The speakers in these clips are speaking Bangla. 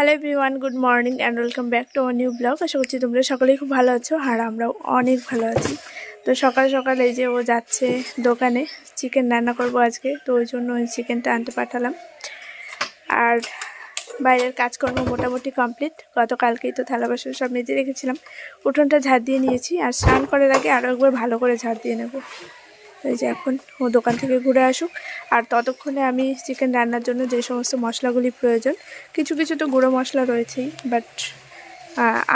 Hello everyone good morning and welcome back to আমার নিউ ব্লগ আশা করছি তোমরা সকলেই খুব ভালো আছো আর আমরাও অনেক ভালো আছি। তো সকাল সকাল এই যে ও যাচ্ছে দোকানে চিকেন রান্না করব আজকে, তো ওই জন্য ওই চিকেনটা আনতে পাঠালাম। আর বাইরের কাজকর্ম মোটামুটি কমপ্লিট গতকালকেই তো থালা বাসন সব মেজে রেখেছিলাম। উঠোনটা ঝাড় দিয়ে নিয়েছি আর স্নান করার আগে আরও একবার ভালো করে ঝাড় দিয়ে নেব। এই যে এখন ও দোকান থেকে ঘুরে আসুক। আর ততক্ষণে আমি চিকেন রান্নার জন্য যে সমস্ত মশলাগুলি প্রয়োজন, কিছু কিছু তো গুঁড়ো মশলা রয়েছেই বাট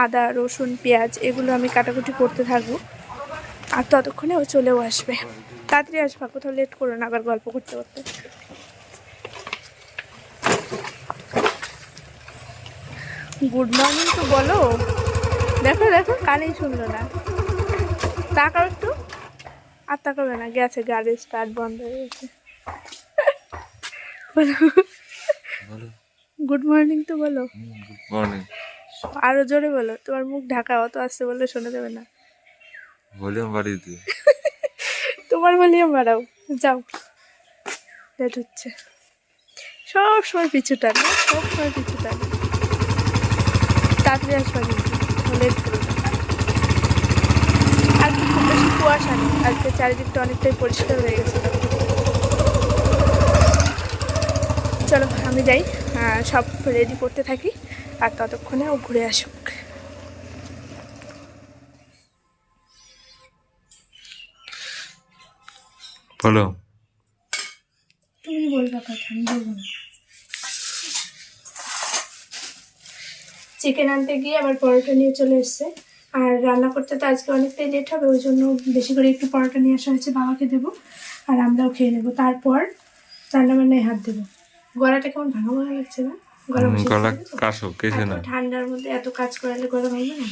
আদা, রসুন, পেঁয়াজ এগুলো আমি কাটাকুটি করতে থাকব। আর ততক্ষণে ও চলেও আসবে। তাড়াতাড়ি আসবা কোথাও লেট করো না, আবার গল্প করতে করতে। গুড মর্নিং তো বলো। দেখো দেখো, কানেই শুনলো না। তা তাকাও একটু। আর তাকাবে না গেছে গাড়ির স্টার্ট বন্ধ হয়ে গেছে। বলো। গুড মর্নিং তো বলো। গুড মর্নিং আরও জোরে বলো তোমার মুখ ঢাকা অত আসতে বললে শোনা যাবে না। ভলিউম বাড়িয়ে দিয়ে তোমার ভলিউম বাড়াও যাও। লেট হচ্ছে। সব সময় পিছু টানে সব সময় পিছু টানে। তাড়াতাড়ি আসবা কিন্তু লেট করো না আর কি খুব বেশি কুয়াশা নেই। আজকে চারিদিকটা অনেকটাই পরিষ্কার হয়ে গেছে। চলো আমি যাই। আহ, সব রেডি করতে থাকি। আর ততক্ষণে ও ঘুরে আসুক। বলো। তুমি বলবা কথা আমি বলব না। চিকেন আনতে গিয়ে আবার পরোটা নিয়ে চলে এসছে। আর রান্না করতে তো আজকে অনেকটাই লেট হবে ওই জন্য বেশি করে একটু পরোটা নিয়ে আসা হয়েছে বাবাকে দেবো আর আমরাও খেয়ে নেব। তারপর রান্না বান্নায় হাত দেবো। গলাটা কেমন ভাঙা ভাঙা লাগছে না? গলা কেছে ঠান্ডার মধ্যে এত কাজ করালে গলা ভাঙবে না?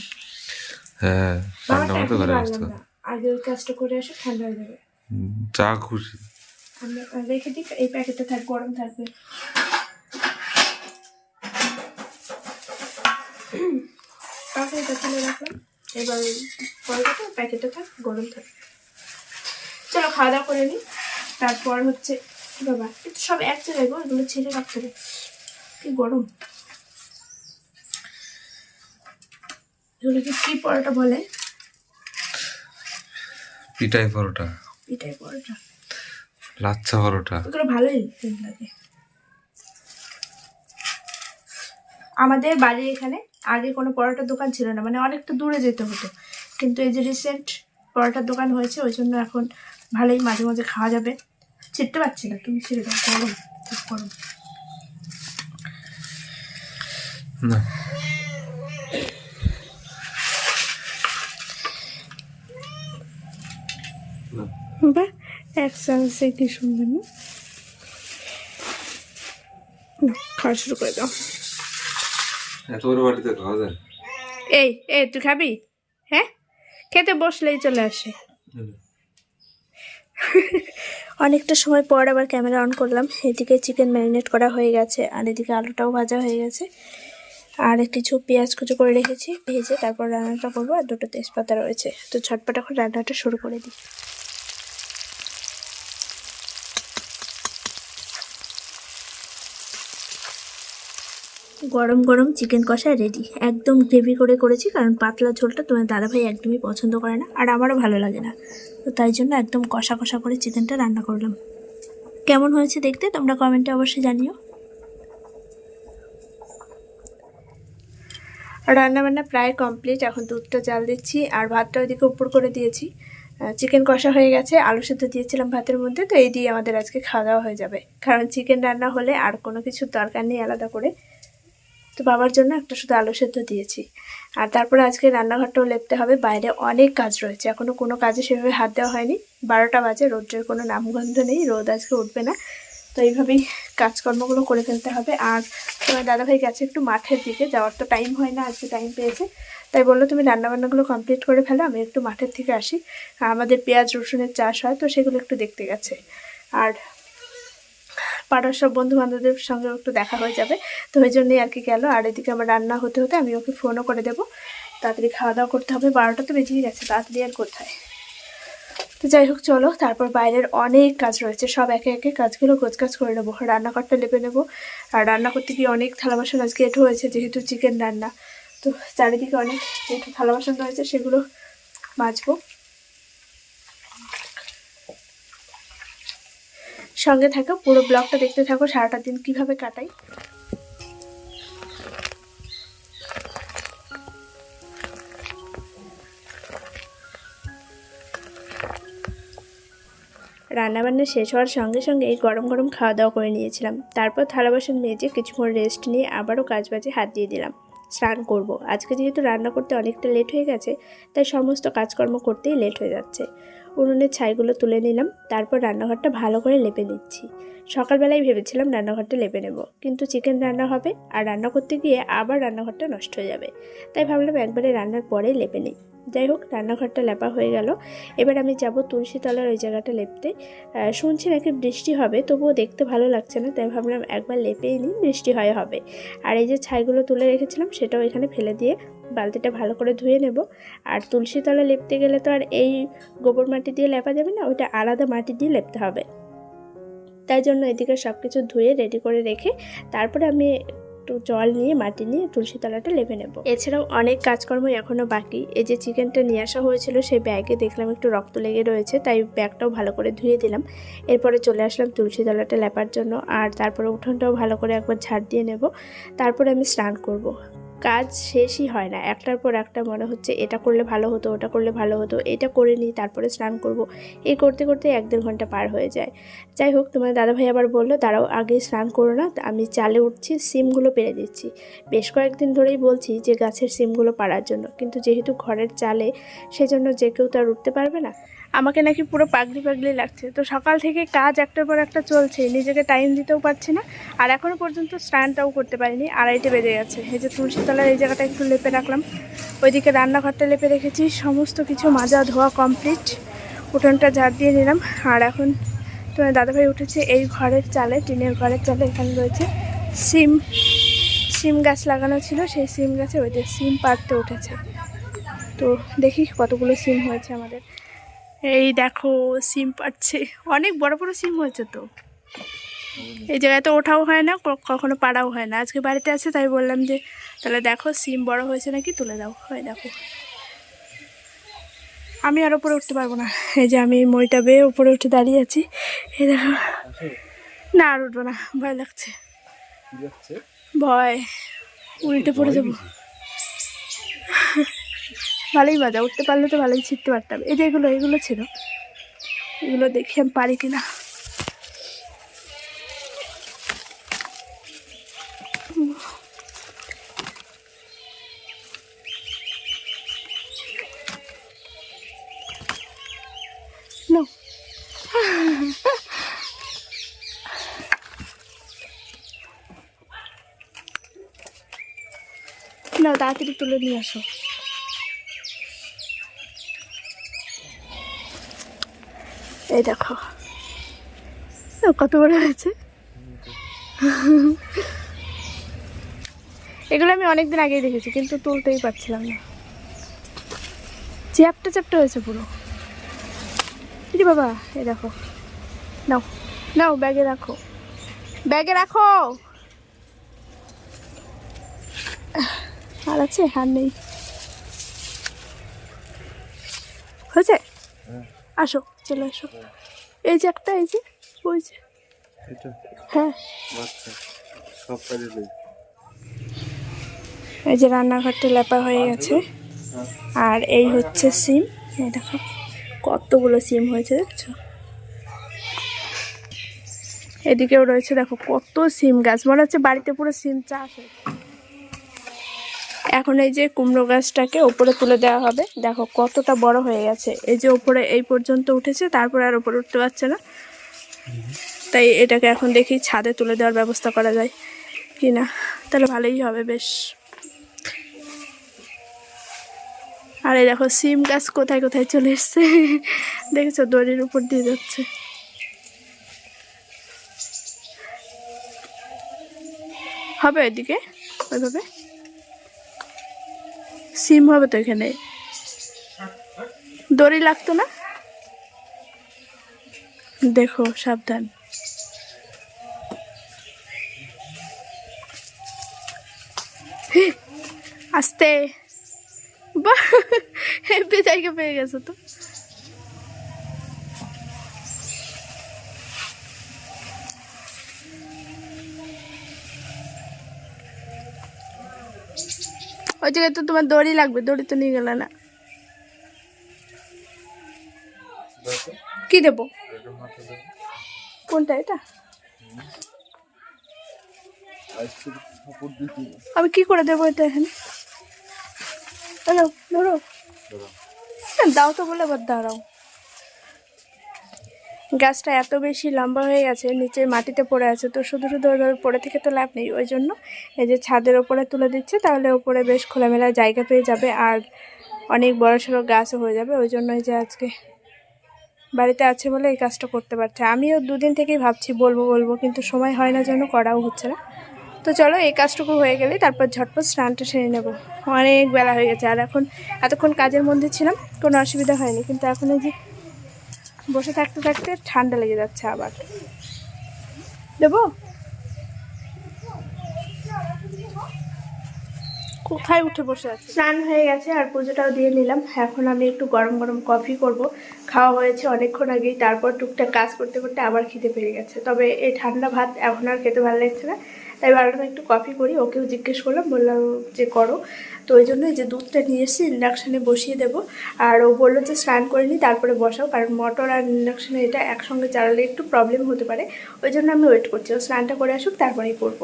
হ্যাঁ আসতো আগে ওই কাজটা করে আসো ঠান্ডা হয়ে যাবে। যা খুশি। আমরা রেখে দিই এই প্যাকেটটা থাক গরম থাকবে। তুলে রাখলাম। এবার পরোটাটা প্যাকেটে থাক গরম থাকে। চলো খাওয়া দাওয়া করে নিই তারপর হচ্ছে বাবা একটু সব এক জায়গায় গো এগুলো ছেড়ে রাখতে হবে। কি গরম। এগুলোকে কি পরোটা বলে? পিটাই পরোটা। এটাই পরোটা। লাচ্ছা পরোটা। ওগুলো ভালোই লাগে। আমাদের বাড়ির এখানে আগে কোনো পরোটার দোকান ছিল না মানে অনেকটা দূরে যেতে হতো। কিন্তু এই যে রিসেন্ট পরোটার দোকান হয়েছে ওই জন্য এখন ভালোই মাঝে মাঝে খাওয়া যাবে। ছিটতে পারছি না তুমি ছেড়ে দাও গরম খুব গরম না। এক চান্সে কি সুন্দর না খাওয়া শুরু করে দাও। এত বড় বাড়িতে খাওয়া যায়? এই এই তুই খাবি? হ্যাঁ? খেতে বসলেই চলে আসে। অনেকটা সময় পর আবার ক্যামেরা অন করলাম। এদিকে চিকেন ম্যারিনেট করা হয়ে গেছে আর এদিকে আলুটাও ভাজা হয়ে গেছে। আর কিছু পেঁয়াজ কুচো করে রেখেছি ভেজে তারপর রান্নাটা করব আর দুটো তেজপাতা রয়েছে। তো ছটপট এখন রান্নাটা শুরু করে দিই। গরম গরম চিকেন কষা রেডি একদম গ্রেভি করে করেছি, কারণ পাতলা ঝোলটা তোমার দাদাভাই একদমই পছন্দ করে না, আর আমারও ভালো লাগে না। তো তাই জন্য একদম কষা কষা করে চিকেনটা রান্না করলাম। কেমন হয়েছে দেখতে? তোমরা কমেন্টে অবশ্যই জানিও। রান্না বান্না প্রায় কমপ্লিট এখন দুধটা জাল দিচ্ছি, আর ভাতটা ওইদিকে উপর করে দিয়েছি। চিকেন কষা হয়ে গেছে, আলু সেদ্ধ দিয়েছিলাম ভাতের মধ্যে, তো এই দিয়ে আমাদের আজকে খাওয়া দাওয়া হয়ে যাবে। কারণ চিকেন রান্না হলে আর কোনো কিছুর দরকার নেই আলাদা করে। তো বাবার জন্য একটা শুধু আলু সেদ্ধ দিয়েছি। আর তারপরে আজকে রান্নাঘরটাও লেপতে হবে, বাইরে অনেক কাজ রয়েছে। এখনও কোনো কাজে সেভাবে হাত দেওয়া হয়নি। বারোটা বাজে, রোদ্রের কোনো নামগন্ধ নেই, রোদ আজকে উঠবে না। তো এইভাবেই কাজকর্মগুলো করে ফেলতে হবে। আর তোমার দাদাভাই গেছে একটু মাঠের দিকে, যাওয়ার তো টাইম হয় না, আজকে টাইম পেয়েছে। তাই বলল, তুমি রান্নাবান্নাগুলো কমপ্লিট করে ফেলো, আমি একটু মাঠের থেকে আসি। আমাদের পেঁয়াজ, রসুনের চাষ হয়, তো সেগুলো একটু দেখতে গেছে। আর পাড়ার সব বন্ধু বান্ধবদের সঙ্গে একটু দেখা হয়ে যাবে। তো ওই জন্যই আর কি গেল। আর এদিকে আমার রান্না হতে হতে আমি ওকে ফোনও করে দেবো। তাড়াতাড়ি খাওয়া দাওয়া করতে হবে। বারোটা তো বেজেই গেছে তাড়াতাড়ি আর কোথায়? তো যাই হোক, চলো। তারপর বাইরের অনেক কাজ রয়েছে। সব একে একে কাজগুলো গোছকাজ করে নেব। রান্নাঘরটা লেপে নেব। আর রান্না করতে গিয়ে অনেক থালা বাসন আজকে এঁটো হয়েছে, যেহেতু চিকেন রান্না। তো চারিদিকে অনেক এঁটো থালা বাসন রয়েছে, সেগুলো মাজবো। সঙ্গে থাকো, পুরো ব্লগটা দেখতে থাকো, সারাটা দিন কীভাবে কাটাই। রান্নাবান্না শেষ হওয়ার সঙ্গে সঙ্গে এই গরম গরম খাওয়া দাওয়া করে নিয়েছিলাম। তারপর থালা বাসন মেজে কিছুক্ষণ রেস্ট নিয়ে আবারও কাজ বাজে হাত দিয়ে দিলাম। স্নান করব। আজকে যেহেতু রান্না করতে অনেকটা লেট হয়ে গেছে, তাই সমস্ত কাজকর্ম করতেই লেট হয়ে যাচ্ছে। উনুনের ছাইগুলো তুলে নিলাম, তারপর রান্নাঘরটা ভালো করে লেপে নিচ্ছি। সকালবেলায় ভেবেছিলাম রান্নাঘরটা লেপে নেব, কিন্তু চিকেন রান্না হবে আর রান্না করতে গিয়ে আবার রান্নাঘরটা নষ্ট হয়ে যাবে। তাই ভাবলাম একবারে রান্নার পরেই লেপে নিই। যাই হোক, রান্নাঘরটা লেপা হয়ে গেল। এবার আমি যাব তুলসীতলার ওই জায়গাটা লেপতে। শুনছি নাকি বৃষ্টি হবে, তবুও দেখতে ভালো লাগছে না, তাই ভাবলাম একবার লেপেই নিই, বৃষ্টি হয় হবে। আর এই যে ছাইগুলো তুলে রেখেছিলাম, সেটাও এখানে ফেলে দিয়ে বালতিটা ভালো করে ধুয়ে নেব। আর তুলসী তলা লেপতে গেলে তো আর এই গোবর মাটি দিয়ে লেপা যাবে না, ওইটা আলাদা মাটি দিয়ে লেপতে হবে। তাই জন্য এদিকে সব কিছু ধুয়ে রেডি করে রেখে তারপরে আমি একটু জল নিয়ে, মাটি নিয়ে তুলসী তলাটা লেপে নেব। এছাড়াও অনেক কাজকর্ম এখনও বাকি। এই যে চিকেনটা নিয়ে আসা হয়েছিল সেই ব্যাগে দেখলাম একটু রক্ত লেগে রয়েছে, তাই ব্যাগটাও ভালো করে ধুয়ে দিলাম। এরপরে চলে আসলাম তুলসী তলাটা লেপার জন্য, আর তারপরে উঠোনটাও ভালো করে একবার ঝাড় দিয়ে নেব। তারপরে আমি স্নান করব। কাজ শেষই হয় না। একটার পর একটা মনে হচ্ছে এটা করলে ভালো হতো, ওটা করলে ভালো হতো, এটা করে নিই, তারপরে স্নান করব। এই করতে করতে এক দেড় ঘণ্টা পার হয়ে যায়। যাই হোক, তোমার দাদাভাই আবার বলল, দাঁড়াও, আগে স্নান করো না আমি চালে উঠছি, সিমগুলো পেরে দিচ্ছি। বেশ কয়েকদিন ধরেই বলছি যে, গাছের সিমগুলো পাড়ার জন্য। কিন্তু যেহেতু ঘরের চালে, সেজন্য যে কেউ তো আর উঠতে পারবে না। আমাকে নাকি পুরো পাগলি পাগলি লাগছে। তো সকাল থেকে কাজ একটার পর একটা চলছে, নিজেকে টাইম দিতেও পারছি না, আর এখনও পর্যন্ত স্নানটাও করতে পারিনি, আড়াইটে বেজে গেছে। এই যে তুলসীতলার এই জায়গাটা একটু লেপে রাখলাম। ওইদিকে রান্নাঘরটা লেপে রেখেছি, সমস্ত কিছু মাজা ধোয়া কমপ্লিট উঠোনটা ঝাড় দিয়ে নিলাম। আর এখন তোমার দাদাভাই উঠেছে এই ঘরের চালে, টিনের ঘরের চালে এখানে রয়েছে সিম সিম গাছ লাগানো ছিল, সেই সিম গাছে ওই যে সিম পাড়তে উঠেছে। তো দেখি কতগুলো সিম হয়েছে আমাদের। এই দেখো সিম পাচ্ছে। অনেক বড় বড় সিম হয়েছে তো। এই জায়গায় তো ওঠাও হয় না কখনো পাড়াও হয় না। আজকে বাড়িতে আছে তাই বললাম যে তাহলে দেখো সিম বড় হয়েছে নাকি তুলে দাও। হয় দেখো। আমি আর ওপরে উঠতে পারব না। এই যে আমি মইটা বেয়ে উপরে উঠে দাঁড়িয়ে আছি। এই দেখো। না আর উঠবো না ভয় লাগছে। ভয়। উল্টে পড়ে যাব। ভালোই মজা, উঠতে পারলে তো ভালোই ছিটতে পারতাম। এই যে এগুলো এগুলো ছিল। এগুলো দেখি আমি পারি কিনা. নাও। তাড়াতাড়ি তুলে নিয়ে আসো। এই দেখো। কত বড় হয়েছে? এগুলো আমি অনেকদিন আগেই দেখেছি কিন্তু তুলতেই পারছিলাম না। চ্যাপটা চ্যাপটা হয়েছে পুরো। কি বাবা এই দেখো। নাও নাও ব্যাগে রাখো। ব্যাগে রাখো! আর আছে আর নেই। হয়েছে? আসো। চলে আসো এই যে একটা এই যে ওই যে। হ্যাঁ। এই যে রান্নাঘরটা লেপা হয়ে গেছে। আর এই হচ্ছে সিম। এই দেখো কতগুলো সিম হয়েছে দেখছ? এদিকেও রয়েছে দেখো কত সিম গাছ। মনে হচ্ছে বাড়িতে পুরো সিম চাষ হয়েছে। এখন এই যে কুমড়ো গাছটাকে ওপরে তুলে দেওয়া হবে। দেখো কতটা বড় হয়ে গেছে। এই যে ওপরে এই পর্যন্ত উঠেছে, তারপরে আর ওপরে উঠতে পারছে না। তাই এটাকে এখন দেখি ছাদে তুলে দেওয়ার ব্যবস্থা করা যায় কি না তাহলে ভালোই হবে বেশ। আর এই দেখো সিম গাছ কোথায় কোথায় চলে এসছে। দেখেছ দড়ির উপর দিয়ে যাচ্ছে। হবে ওইদিকে? ওইভাবে? সিম হবে তো এখানে। দড়ি লাগতো না? দেখো, সাবধান। আস্তে। বা হেপি জায়গা পেয়ে গেছো তো। ওই জায়গায় তো তোমার দড়ি লাগবে দড়ি তো নিয়ে গেলে না। কি দেবো? কোনটা এটা? আমি কি করে দেবো এটা এখানে? হ্যালো ধরো দাও তো বলে আবার দাঁড়াও। গাছটা এত বেশি লম্বা হয়ে গেছে নিচে মাটিতে পড়ে আছে, তো শুধু শুধু ওইভাবে পড়ে থেকে তো লাভ নেই। ওই জন্য এই যে ছাদের ওপরে তুলে দিচ্ছে, তাহলে ওপরে বেশ খোলামেলা জায়গা পেয়ে যাবে আর অনেক বড় সড়ো গাছও হয়ে যাবে। ওই জন্যই যে আজকে বাড়িতে আছে বলে এই কাজটা করতে পারছে। আমিও দুদিন থেকেই ভাবছি বলব বলব, কিন্তু সময় হয় না জন্য করাও হচ্ছে না। তো চলো এই কাজটুকু হয়ে গেলে তারপর ঝটপট স্নানটা সেরে নেব। অনেক বেলা হয়ে গেছে, আর এখন এতক্ষণ কাজের মধ্যে ছিলাম, কোনো অসুবিধা হয়নি, কিন্তু এখন এই যে বসে থাকতে থাকতে ঠান্ডা লেগে যাচ্ছে আবার। দেবো? কোথায় উঠে বসে আছে? স্নান হয়ে গেছে আর পুজোটাও দিয়ে নিলাম। এখন আমি একটু গরম গরম কফি করব। খাওয়া হয়েছে অনেকক্ষণ আগেই, তারপর টুকটাক কাজ করতে করতে আবার খিদে পেয়ে গেছে। তবে এই ঠান্ডা ভাত এখন আর খেতে ভালো লাগছে না। তাই ভাবলাম একটু কফি করি। ওকেও জিজ্ঞেস করলাম, বললাম যে করো। তো ওই জন্য এই যে দুধটা নিয়ে এসেছি ইন্ডাকশানে বসিয়ে দেবো। আর ও বলল যে স্নান করে নিই তারপরে বসাও। কারণ মোটর আর ইন্ডাকশানে এটা একসঙ্গে চালালে একটু প্রবলেম হতে পারে। ওই জন্য আমি ওয়েট করছি। ও স্নানটা করে আসুক, তারপরেই করব।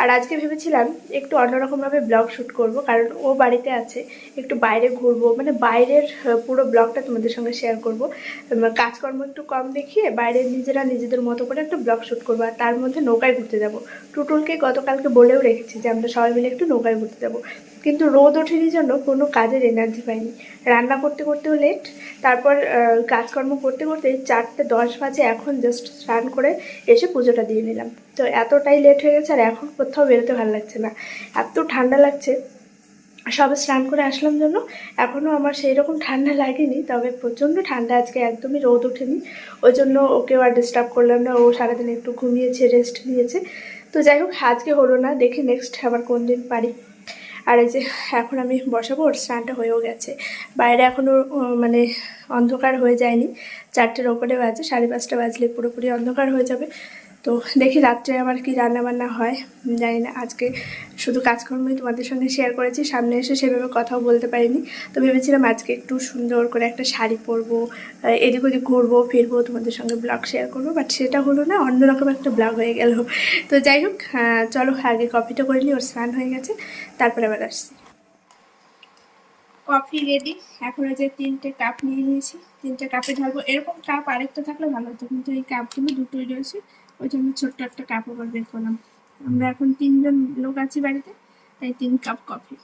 আর আজকে ভেবেছিলাম একটু অন্যরকমভাবে ব্লগ শ্যুট করব, কারণ ও বাড়িতে আছে। একটু বাইরে ঘুরবো মানে বাইরের পুরো ব্লগটা তোমাদের সঙ্গে শেয়ার করব। কাজকর্ম একটু কম দেখিয়ে বাইরে নিজেরা নিজেদের মতো করে একটা ব্লগ শ্যুট করব। আর তার মধ্যে নৌকায় ঘুরতে যাব। টুটুলকে গতকালকে বলেও রেখেছি যে আমরা সবাই মিলে একটু নৌকায় ঘুরতে যাব। কিন্তু রোদ ওঠেনি জন্য কোনো কাজের এনার্জি পাইনি। রান্না করতে করতেও লেট তারপর কাজকর্ম করতে করতে চারটে দশ বাজে এখন জাস্ট স্নান করে এসে পুজোটা দিয়ে নিলাম। তো এতটাই লেট হয়ে গেছে আর এখন কোথাও বেরোতে ভালো লাগছে না। এত ঠান্ডা লাগছে। সবে স্নান করে আসলাম জন্য এখনও আমার সেই রকম ঠান্ডা লাগেনি, তবে প্রচণ্ড ঠান্ডা আজকে একদমই রোদ ওঠেনি। ওই জন্য ওকেও আর ডিস্টার্ব করলাম না, ও সারাদিন একটু ঘুমিয়েছে রেস্ট নিয়েছে। তো যাই হোক, আজকে হলো না, দেখি নেক্সট আবার কোন দিন পারি। আর এই যে এখন আমি বসাবো, ওর স্নানটা হয়েও গেছে। বাইরে এখনও মানে অন্ধকার হয়ে যায়নি। চারটের ওপরে বাজে, সাড়ে পাঁচটা বাজলে পুরোপুরি অন্ধকার হয়ে যাবে। তো দেখি রাত্রে আবার কি রান্না বান্না হয়, জানি না। আজকে শুধু কাজকর্মই তোমাদের সঙ্গে শেয়ার করেছি, সামনে এসে সেভাবে কথাও বলতে পারিনি। তো ভেবেছিলাম আজকে একটু সুন্দর করে একটা শাড়ি পরবো এদিক ওদিক ঘুরবো, ফিরবো, তোমাদের সঙ্গে ব্লগ শেয়ার করব। বাট সেটা হলো না অন্যরকম একটা ব্লগ হয়ে গেল। তো যাই হোক চলো আগে কফিটা করে নিই, ওর স্নান হয়ে গেছে, তারপরে আবার আসছি। কফি রেডি এখন যে তিনটে কাপ নিয়ে নিয়েছি, তিনটে কাপে ঢালবো। এরকম কাপ আরেকটা থাকলে ভালো হতো, কিন্তু এই কাপগুলো দুটোই রয়েছে। ওই জন্য ছোট্ট একটা কাপ আবার বের করলাম। আমরা এখন তিনজন লোক আছি বাড়িতে, তাই তিন কাপ কফি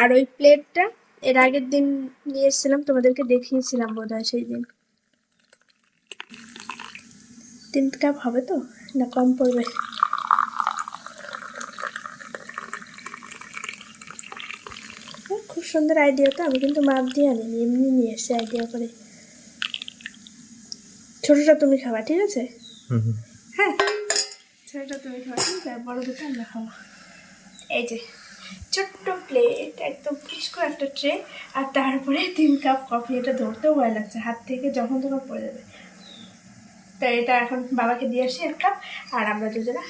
আর ওই প্লেটটা এর আগের দিন নিয়ে এসেছিলাম, তোমাদেরকে দেখিয়েছিলাম বোধ হয় সেই দিন। তিন কাপ হবে তো? না, কম পড়বে? খুব সুন্দর আইডিয়া তো, আমি কিন্তু মাপ দিয়ে আনিনি, এমনি নিয়ে এসে আইডিয়া করে। ছোটটা তুমি খাবা ঠিক আছে? হ্যাঁ? ছোটোটা তুমি খাবা ঠিক আছে? বড় দুটো আমরা খাব। এই যে ছোট্ট প্লেট একদম ফুসকো একটা ট্রে আর তারপরে তিন কাপ কফি এটা ধরতেও ভয় লাগছে হাত থেকে যখন তখন পড়ে যাবে। তাই এটা এখন বাবাকে দিয়ে আসি এক কাপ আর আমরা দুজনা।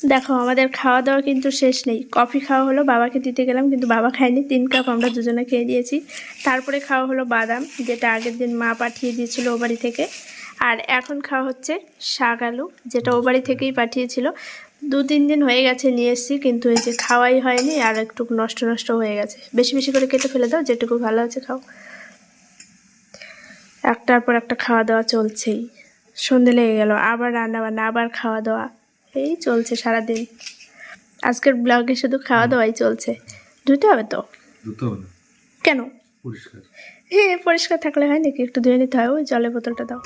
দেখো, আমাদের খাওয়া দাওয়া কিন্তু শেষ নেই। কফি খাওয়া হলো, বাবাকে দিতে গেলাম, কিন্তু বাবা খায়নি। তিন কাপ আমরা দুজনে খেয়ে দিয়েছি তারপরে খাওয়া হলো বাদাম, যেটা আগের দিন মা পাঠিয়ে দিয়েছিল ও বাড়ি থেকে। আর এখন খাওয়া হচ্ছে শাক আলু, যেটা ও বাড়ি থেকেই পাঠিয়েছিল। দু তিন দিন হয়ে গেছে নিয়ে এসেছি, কিন্তু এই যে খাওয়াই হয়নি, আর একটু নষ্ট নষ্ট হয়ে গেছে। বেশি বেশি করে কেটে ফেলে দাও, যেটুকু ভালো আছে খাও। একটার পর একটা খাওয়া দাওয়া চলছেই। সন্ধে লেগে গেল, আবার রান্না বান্না আবার খাওয়া দাওয়া এই চলছে সারাদিন। আজকের ব্লগে শুধু খাওয়া দাওয়াই চলছে। ধুতে হবে তো? হবে কেন? পরিষ্কার। হ্যাঁ পরিষ্কার থাকলে হয় নাকি? একটু ধুয়ে নিতে হয় ওই জলের বোতলটা দাও।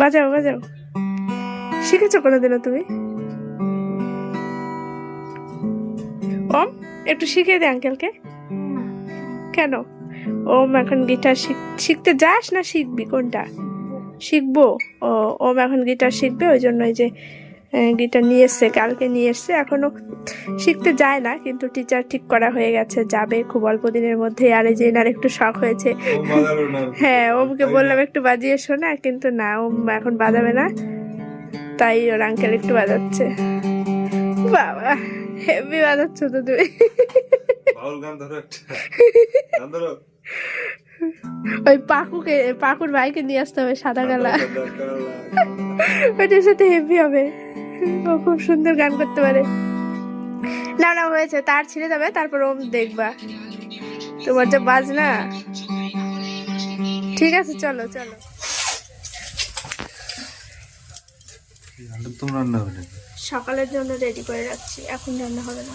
বাজাও বাজাও। শিখেছো কোনোদিনও তুমি? ওম, একটু শিখিয়ে দে আঙ্কেলকে। কেন? ওম, এখন গিটার শিখতে যাস না শিখবি? কোনটা? শিখব। ও, ওম এখন গিটার শিখবে, ওই জন্য ওই যে গিটার নিয়ে এসছে কালকে নিয়ে এসছে, এখনও শিখতে যায় না কিন্তু টিচার ঠিক করা হয়ে গেছে যাবে খুব অল্প দিনের মধ্যে। আর এই যে এনার একটু শখ হয়েছে। হ্যাঁ ওমকে বললাম একটু বাজিয়ে শোনা কিন্তু না ওম এখন বাজাবে না। তাই ওর আঙ্কেল একটু বাজাচ্ছে। বাবা হেভি বাজাচ্ছ তো তুমি। ওই পাকুকে পাকুর ভাইকে নিয়ে আসতে হবে সাদা কালা ওইটার সাথে হেভি হবে। ও খুব সুন্দর গান করতে পারে। না না হয়েছে তার ছিঁড়ে যাবে তারপর ওম দেখবা। তোমার যে বাজ না ঠিক আছে চলো চলো। সকালের জন্য রেডি করে রাখছি এখন রান্না হবে না।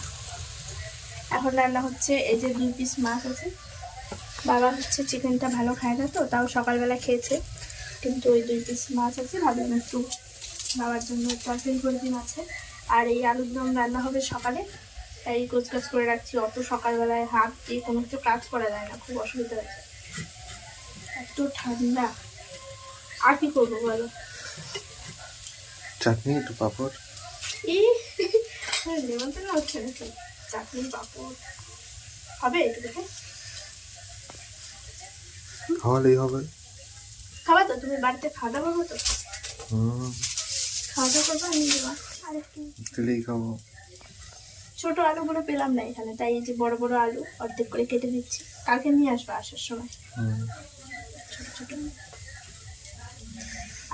এখন রান্না হচ্ছে এই যে দুই পিস মাছ আছে। বাবা হচ্ছে চিকেনটা ভালো খায় না তো তাও সকালবেলা খেয়েছে। কিন্তু ওই দুই পিস মাছ আছে ভাবলাম একটু বাবার জন্য তরকারি করে দিন আছে। আর এই আলুর দম রান্না হবে সকালে। তাই গোছগাছ করে রাখছি। অত সকালবেলায় হাত দিয়ে কোনো কিছু কাজ করা যায় না। খুব অসুবিধা হয়েছে এত ঠান্ডা। আর কি করব বলো? চাটনি একটু পাপড়। নেমন্তন্ন হচ্ছে নাকি চাটনি পাপড়। হবে একটু দেখে? খাওয়ালেই হবে। খাবা তো? তুমি বাড়িতে খাওয়া দাওয়া করব তো? খাওয়া দাওয়া করব আমি একটু দিলেই খাব। ছোট আলুগুলো পেলাম না এখানে তাই এই যে বড় বড় আলু অর্ধেক করে কেটে দিচ্ছি। কালকে নিয়ে আসব আসার সময়। ছোট ছোট।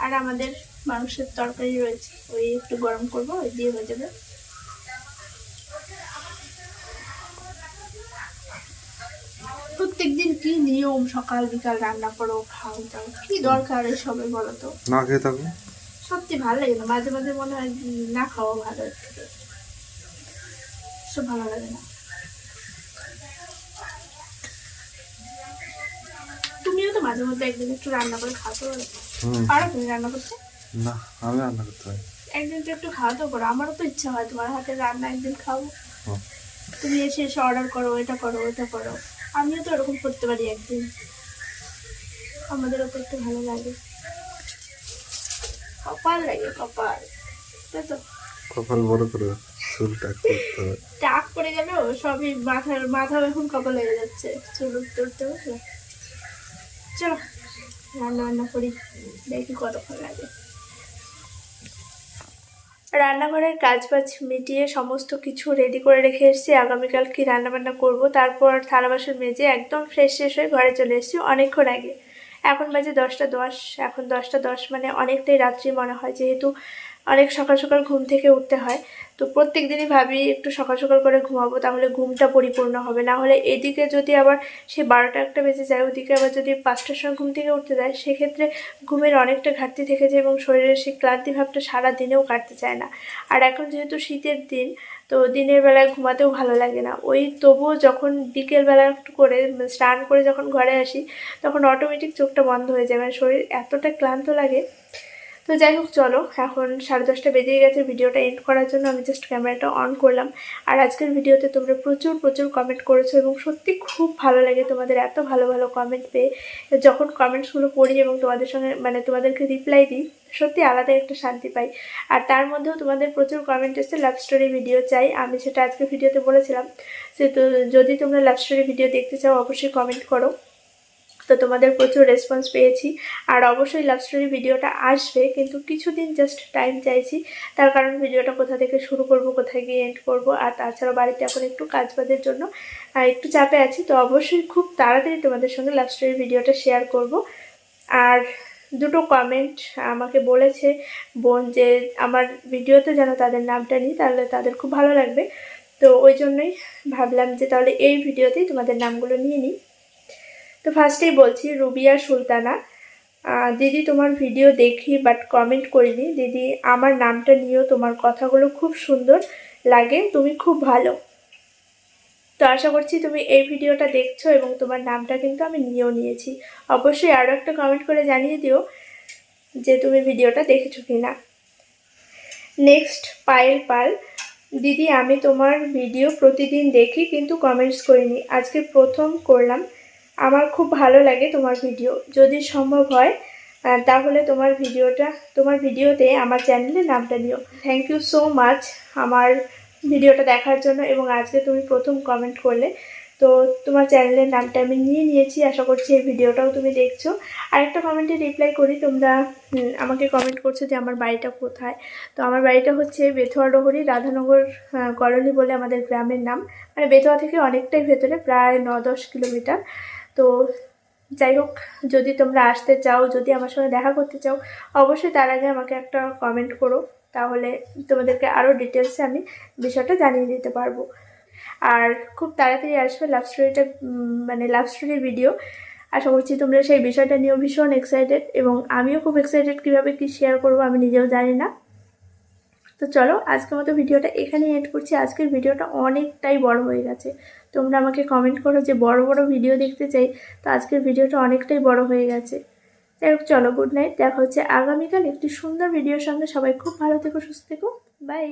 আর আমাদের মাংসের তরকারি রয়েছে ওই একটু গরম করব ওই দিয়ে হয়ে যাবে। প্রত্যেকদিন কি নিয়ম সকাল বিকাল রান্না করো খাও দাও কি দরকার এসবে বলো তো? না খেয়ে থাকো। সত্যি ভালো লাগে না। মাঝে মাঝে মনে হয় না খাওয়া ভালো সব ভালো লাগে না। তুমিও তো মাঝে মধ্যে একদিন একটু রান্না করে খাওয়াতে পারো পারো তুমি রান্না করতে? না আমি রান্না করতে পারি একদিন তো একটু খাওয়াতেও পারো আমারও তো ইচ্ছা হয় তোমার হাতে রান্না একদিন খাব তুমি এসে এসে অর্ডার করো এটা করো ওটা করো। আমিও তো এরকম করতে পারি একদিন। আমাদেরও তো একটু ভালো লাগে। কপাল লাগে কপাল তো কপাল বড় করে চুল টাক করতে হবে। টাক পড়ে গেল সবই মাথার মাথাও এখন কপাল লেগে যাচ্ছে। চুল উঠতে উঠতে চলো, রান্না বান্না করি। দেখি কতক্ষণ লাগে। রান্নাঘরের কাজ বাজ মিটিয়ে সমস্ত কিছু রেডি করে রেখে এসেছি। আগামীকাল কি রান্না বান্না করব? তারপর থালা বাসন মেজে একদম ফ্রেশ শেষ হয়ে ঘরে চলে এসেছি অনেকক্ষণ আগে। এখন বাজে দশটা দশ এখন দশটা দশ মানে অনেকটাই রাত্রি মনে হয় যেহেতু অনেক সকাল সকাল ঘুম থেকে উঠতে হয়। তো প্রত্যেক দিনই ভাবি একটু সকাল সকাল করে ঘুমাবো, তাহলে ঘুমটা পরিপূর্ণ হবে। না হলে এদিকে যদি আবার সে বারোটা একটা বেজে যায়, ওদিকে আবার যদি পাঁচটার সময় ঘুম থেকে উঠতে যায়, সেক্ষেত্রে ঘুমের অনেকটা ঘাটতি থেকে যায় এবং শরীরের সেই ক্লান্তি ভাবটা সারা দিনেও কাটতে চায় না। আর এখন যেহেতু শীতের দিন, তো দিনের বেলায় ঘুমাতেও ভালো লাগে না। ওই তবুও যখন বিকেলবেলা একটু করে মানে স্নান করে যখন ঘরে আসি, তখন অটোমেটিক চোখটা বন্ধ হয়ে যায়। মানে শরীর এতটা ক্লান্ত লাগে তো যাই হোক চলো। এখন সাড়ে দশটা বেজে গেছে, ভিডিওটা এন্ড করার জন্য আমি জাস্ট ক্যামেরাটা অন করলাম। আর আজকের ভিডিওতে তোমরা প্রচুর প্রচুর কমেন্ট করেছ এবং সত্যি খুব ভালো লাগে তোমাদের এত ভালো ভালো কমেন্ট পেয়ে। যখন কমেন্টসগুলো পড়ি এবং তোমাদের সঙ্গে মানে তোমাদেরকে রিপ্লাই দিই, সত্যি আলাদা একটা শান্তি পাই। আর তার মধ্যেও তোমাদের প্রচুর কমেন্ট এসছে লাভ স্টোরি ভিডিও চাই। আমি সেটা আজকে ভিডিওতে বলেছিলাম। সে তো যদি তোমরা লাভ স্টোরি ভিডিও দেখতে চাও, অবশ্যই কমেন্ট করো। তো তোমাদের প্রচুর রেসপন্স পেয়েছি। আর অবশ্যই লাভ স্টোরি ভিডিওটা আসবে, কিন্তু কিছুদিন জাস্ট টাইম চাইছি। তার কারণ ভিডিওটা কোথা থেকে শুরু করব, কোথায় গিয়ে এন্ড করব, আর তাছাড়া বাড়িতে এখন একটু কাজ বাজের জন্য একটু চাপে আছি। তো অবশ্যই খুব তাড়াতাড়ি তোমাদের সঙ্গে লাভ স্টোরি ভিডিওটা শেয়ার করব। আর দুটো কমেন্ট আমাকে বলেছে বোন যে, আমার ভিডিওতে যেন তাদের নামটা নিই, তাহলে তাদের খুব ভালো লাগবে। তো ওই জন্যই ভাবলাম যে, তাহলে এই ভিডিওতেই তোমাদের নামগুলো নিয়ে নিই। তো ফার্স্টেই বলছি রুবিয়া সুলতানা। দিদি তোমার ভিডিও দেখি বাট কমেন্ট করিনি। দিদি, আমার নামটা নিয়েও তোমার কথাগুলো খুব সুন্দর লাগে, তুমি খুব ভালো। তো আশা করছি তুমি এই ভিডিওটা দেখছ এবং তোমার নামটা কিন্তু আমি নিয়েও নিয়েছি। অবশ্যই আরও একটা কমেন্ট করে জানিয়ে দিও যে তুমি ভিডিওটা দেখেছ কি না নেক্সট পায়েল পাল। দিদি, আমি তোমার ভিডিও প্রতিদিন দেখি, কিন্তু কমেন্টস করিনি। আজকে প্রথম করলাম। আমার খুব ভালো লাগে তোমার ভিডিও যদি সম্ভব হয় তাহলে তোমার ভিডিওটা তোমার ভিডিওতে আমার চ্যানেলের নামটা নিও থ্যাংক ইউ সো মাচ আমার ভিডিওটা দেখার জন্য এবং আজকে তুমি প্রথম কমেন্ট করলে। তো তোমার চ্যানেলের নামটা আমি নিয়ে নিয়েছি, আশা করছি এই ভিডিওটাও তুমি দেখছ। আরেকটা কমেন্টে রিপ্লাই করি, তোমরা আমাকে কমেন্ট করছ যে আমার বাড়িটা কোথায়? তো আমার বাড়িটা হচ্ছে বেথুয়া ডহরি রাধানগর কলোনি বলে আমাদের গ্রামের নাম। মানে বেথুয়া থেকে অনেকটাই ভেতরে, প্রায় ন দশ কিলোমিটার। তো যাই হোক, যদি তোমরা আসতে চাও, যদি আমার সঙ্গে দেখা করতে চাও, অবশ্যই তার আগে আমাকে একটা কমেন্ট করো। তাহলে তোমাদেরকে আরও ডিটেলসে আমি বিষয়টা জানিয়ে দিতে পারব। আর খুব তাড়াতাড়ি আসবে লাভ স্টোরিটা মানে লাভ স্টোরির ভিডিও আশা করছি তোমরা সেই বিষয়টা নিয়েও ভীষণ এক্সাইটেড এবং আমিও খুব এক্সাইটেড কীভাবে কী শেয়ার করব আমি নিজেও জানি না। তো চলো, আজকের মতো ভিডিওটা এখানেই এড করছি। আজকের ভিডিওটা অনেকটাই বড় হয়ে গেছে। তোমরা আমাকে কমেন্ট করো যে বড় বড় ভিডিও দেখতে চাই, তো আজকের ভিডিওটা অনেকটাই বড় হয়ে গেছে। যাই হোক, চলো গুড নাইট দেখা হচ্ছে আগামীকাল একটি সুন্দর ভিডিওর সঙ্গে। সবাই খুব ভালো থেকো, সুস্থ থেকো বাই